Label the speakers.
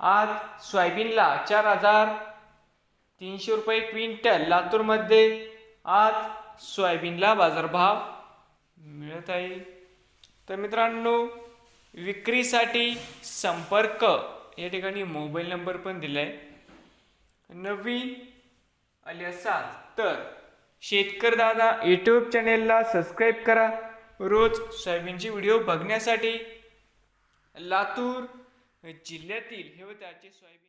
Speaker 1: आज सोयाबीनला चार हजार तीनशे रुपये क्विंटल लातूरमध्ये आज सोयाबीनला बाजारभाव मिळत आहे. तर मित्रांनो विक्रीसाठी संपर्क. या ठिकाणी मोबाईल नंबर पण दिला आहे नवीन आले असाल तर शेतकर दादा यूट्यूब चॅनेलला सबस्क्राईब करा. रोज सोयाबीनचे व्हिडिओ बघण्यासाठी लातूर जिल्ह्यातील हे व त्याचे सोयाबीन